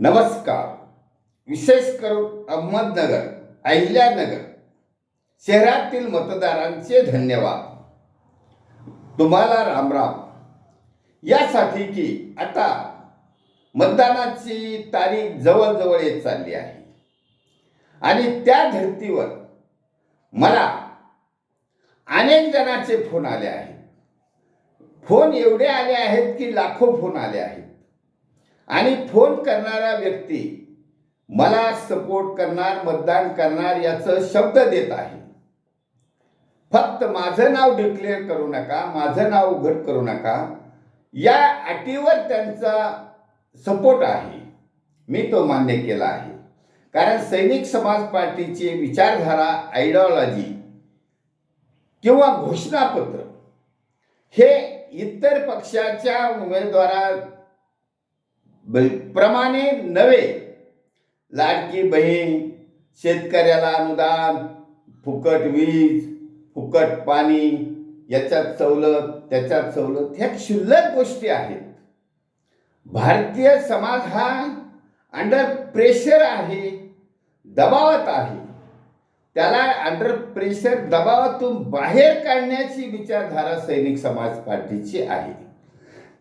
नमस्कार. विशेष करून अहमदनगर अहिल्यानगर शहरातील मतदारांचे धन्यवाद. तुम्हाला रामराम. यासाठी की आता मतदानाची तारीख जवळजवळ येत चालली आहे. आणि त्या धर्तीवर मला अनेक जणांचे फोन आले आहेत. फोन एवढे आले आहेत की लाखो फोन आले आहेत. आणि फोन करणारा व्यक्ती मला सपोर्ट करणार मतदान करणार याचं शब्द देत आहे. फक्त माझं नाव डिक्लेअर करू नका माझं नाव उघड करू नका. या अटीवर त्यांचा सपोर्ट आहे. मी तो मान्य केला आहे. कारण सैनिक समाज पार्टीची विचारधारा आयडिओलॉजी किंवा घोषणापत्र हे इतर पक्षाच्या उमेदवारा प्रमाणे नव्हे. लाडकी बहीण शेतकऱ्याला अनुदान फुकट वीज फुकट पाणी याच्यात सवलत त्याच्यात सवलत ह्या क्षुल्लक गोष्टी आहेत. भारतीय समाज हा अंडर प्रेशर आहे दबावात आहे. त्याला अंडर प्रेशर दबावातून बाहेर काढण्याची विचारधारा सैनिक समाज पार्टीची आहे.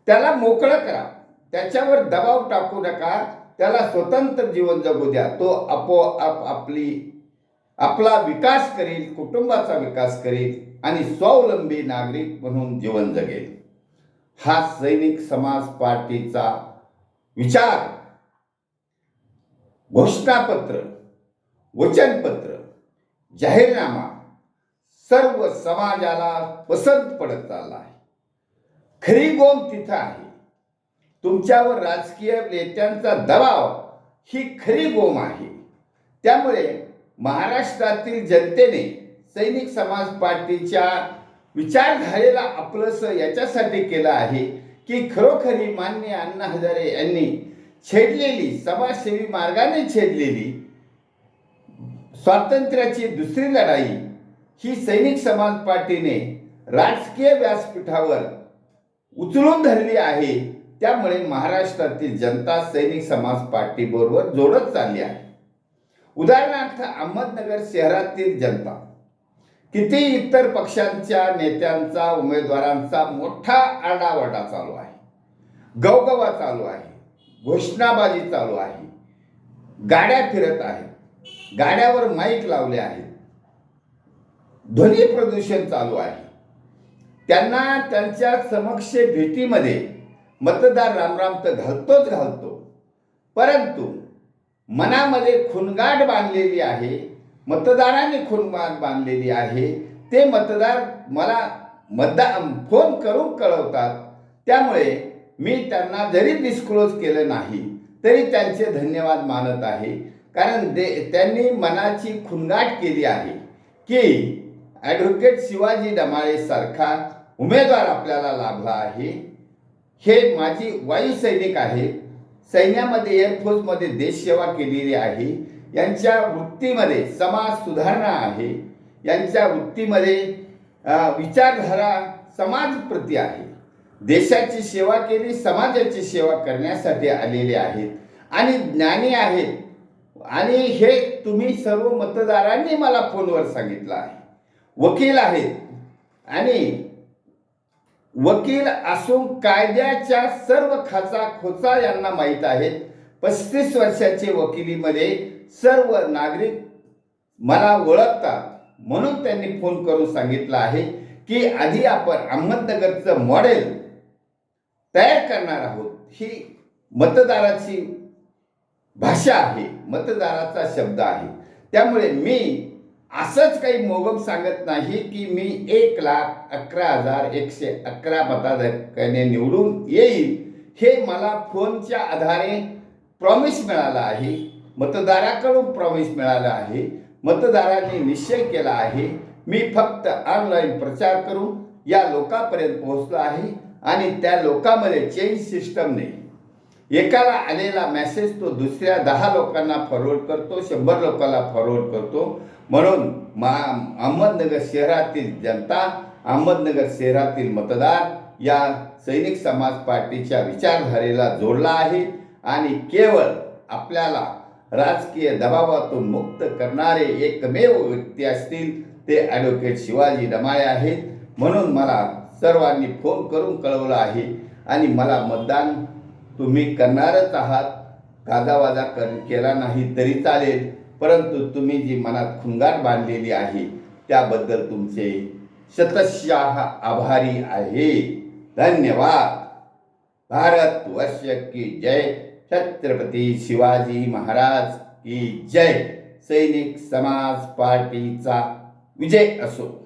त्याला मोकळं करा. त्याच्यावर दबाव टाकू नका. त्याला स्वतंत्र जीवन जगू द्या. तो आपोआप आपली आपला विकास करेल कुटुंबाचा विकास करेल आणि स्वावलंबी नागरिक म्हणून जीवन जगेल. हा सैनिक समाज पार्टीचा विचार घोषणापत्र वचनपत्र जाहीरनामा सर्व समाजाला पसंत पडत चालला आहे. खरी गोम तिथं आहे. तुमच्यावर राजकीय नेत्यांचा दबाव ही खरी गोम आहे. त्यामुळे महाराष्ट्रातील जनतेने सैनिक समाज पार्टीच्या विचारधारेला आपलंसं याच्यासाठी केलं आहे की खरोखरी मान्य अण्णा हजारे यांनी छेडलेली समाजसेवी मार्गाने छेडलेली स्वातंत्र्याची दुसरी लढाई ही सैनिक समाज पार्टीने राजकीय व्यासपीठावर उचलून धरली आहे. त्यामुळे महाराष्ट्रातील जनता सैनिक समाज पार्टीबरोबर जोडत चालली आहे. उदाहरणार्थ अहमदनगर शहरातील जनता. किती इतर पक्षांच्या नेत्यांचा उमेदवारांचा मोठा आडावाडा चालू आहे. गवगवा चालू आहे. घोषणाबाजी चालू आहे. गाड्या फिरत आहेत. गाड्यावर माईक लावले आहेत. ध्वनी प्रदूषण चालू आहे. त्यांना त्यांच्या समक्ष भेटीमध्ये मतदार रामराम तर घालतोच घालतो. परंतु मनामध्ये खुणगाट बांधलेली आहे मतदारांनी खुणगाट बांधलेली आहे ते मतदार मला मतदान फोन करून कळवतात. त्यामुळे मी त्यांना जरी डिस्क्लोज केलं नाही तरी त्यांचे धन्यवाद मानत आहे. कारण दे त्यांनी मनाची खुणगाट केली आहे की ॲडव्होकेट शिवाजी डमाळेसारखा उमेदवार आपल्याला लाभला आहे. हे माझी वायुसैनिक आहे. सैन्यामध्ये एअरफोर्समध्ये देशसेवा केलेली आहे. यांच्या वृत्तीमध्ये समाज सुधारणा आहे. यांच्या वृत्तीमध्ये विचारधारा समाजप्रती आहे. देशाची सेवा केली समाजाची सेवा करण्यासाठी आलेले आहेत. आणि ज्ञानी आहेत. आणि हे तुम्ही सर्व मतदारांनी मला फोनवर सांगितलं आहे. वकील आहेत. आणि वकील असून कायद्याच्या सर्व खाचा खोचा यांना माहीत आहेत. पस्तीस वर्षाचे वकिलीमध्ये सर्व नागरिक मला ओळखतात. म्हणून त्यांनी फोन करून सांगितलं आहे की आधी आपण अहमदनगरचं मॉडेल तयार करणार आहोत. ही मतदाराची भाषा आहे मतदाराचा शब्द आहे. त्यामुळे मी असंच काही मोगम सांगत नाही की मी एक लाख अकरा हजार एकशे अकरा मताधिक्याने निवडून येईल. हे मला फोनच्या आधारे प्रॉमिस मिळाला आहे. मतदाराकडून प्रॉमिस मिळाला आहे. मतदारांनी निश्चय केला आहे. मी फक्त ऑनलाईन प्रचार करून या लोकांपर्यंत पोहोचलो आहे आणि त्या लोकांमध्ये चेंज सिस्टमने एकाला आलेला मेसेज तो दुसऱ्या दहा लोकांना फॉरवर्ड करतो शंभर लोकांना फॉरवर्ड करतो. म्हणून मा अहमदनगर शहरातील जनता अहमदनगर शहरातील मतदार या सैनिक समाज पार्टीच्या विचारधारेला जोडला आहे आणि केवळ आपल्याला राजकीय दबावातून मुक्त करणारे एकमेव व्यक्ती असतील ते ॲडव्होकेट शिवाजी रमाळे आहेत. म्हणून मला सर्वांनी फोन करून कळवलं आहे आणि मला मतदान तुम्ही करणारच आहात गाजावाजा कर केला नाही तरी चालेल परंतु तुम्ही जी मनात खुंगार बांधलेली आहे त्याबद्दल तुमचे शतशः आभारी आहे. धन्यवाद. भारत वर्ष की जय. छत्रपती शिवाजी महाराज की जय. सैनिक समाज पार्टीचा विजय असो.